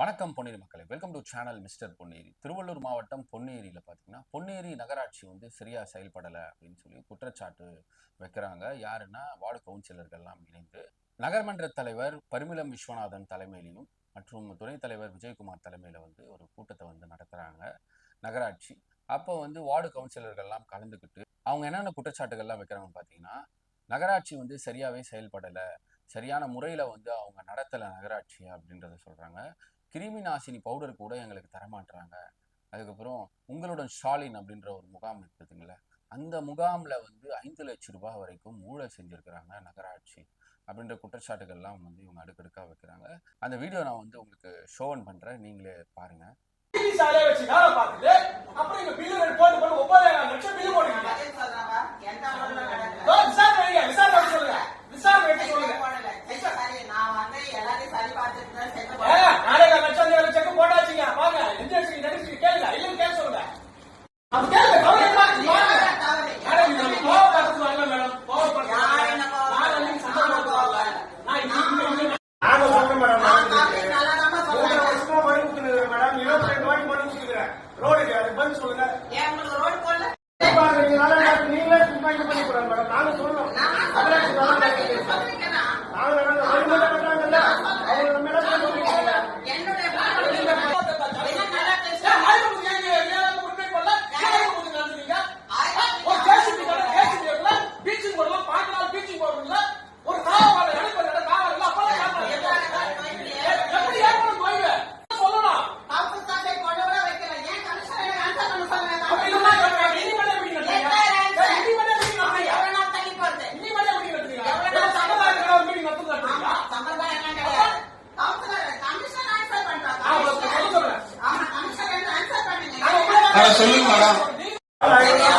வணக்கம் பொன்னேரி மக்களை. Welcome to channel mister Ponneri. Thiruvallur மாவட்டம் பொன்னேரியில் பார்த்தீங்கன்னா பொன்னேரி நகராட்சி வந்து சரியாக செயல்படலை அப்படின்னு சொல்லி குற்றச்சாட்டு வைக்கிறாங்க. யாருன்னா வார்டு கவுன்சிலர்கள்லாம் இணைந்து. நகர்மன்ற தலைவர் பரிமிளம் விஸ்வநாதன் தலைமையிலையும் மற்றும் துணைத் தலைவர் விஜயகுமார் தலைமையில் வந்து ஒரு கூட்டத்தை வந்து நடத்துகிறாங்க நகராட்சி. அப்போ வந்து வார்டு கவுன்சிலர்கள்லாம் கலந்துக்கிட்டு அவங்க என்னென்ன குற்றச்சாட்டுகள்லாம் வைக்கிறாங்கன்னு பார்த்தீங்கன்னா நகராட்சி வந்து சரியாகவே செயல்படலை. சரியான முறையில் வந்து அவங்க நடத்தலை நகராட்சி அப்படின்றத சொல்கிறாங்க கிருமி நாசினி பவுடர் கூட எங்களுக்கு தரமாட்டுறாங்க அதுக்கப்புறம் உங்களுடன் ஸ்டாலின் அப்படின்ற ஒரு முகாம் இருக்குதுங்களே அந்த முகாமில் வந்து ஐந்து லட்சம் ரூபாய் வரைக்கும் ஊழல் செஞ்சுருக்கிறாங்க நகராட்சி அப்படின்ற குற்றச்சாட்டுகள்லாம் வந்து இவங்க அடுக்கடுக்காக வைக்கிறாங்க. அந்த வீடியோ நான் வந்து உங்களுக்கு ஷோவன் பண்ணுறேன் நீங்களே பாருங்கள் रोड कोल ஆமா, கமிஷனர் answer பண்ணுங்க. சொல்லுங்க மேடம் சரியா?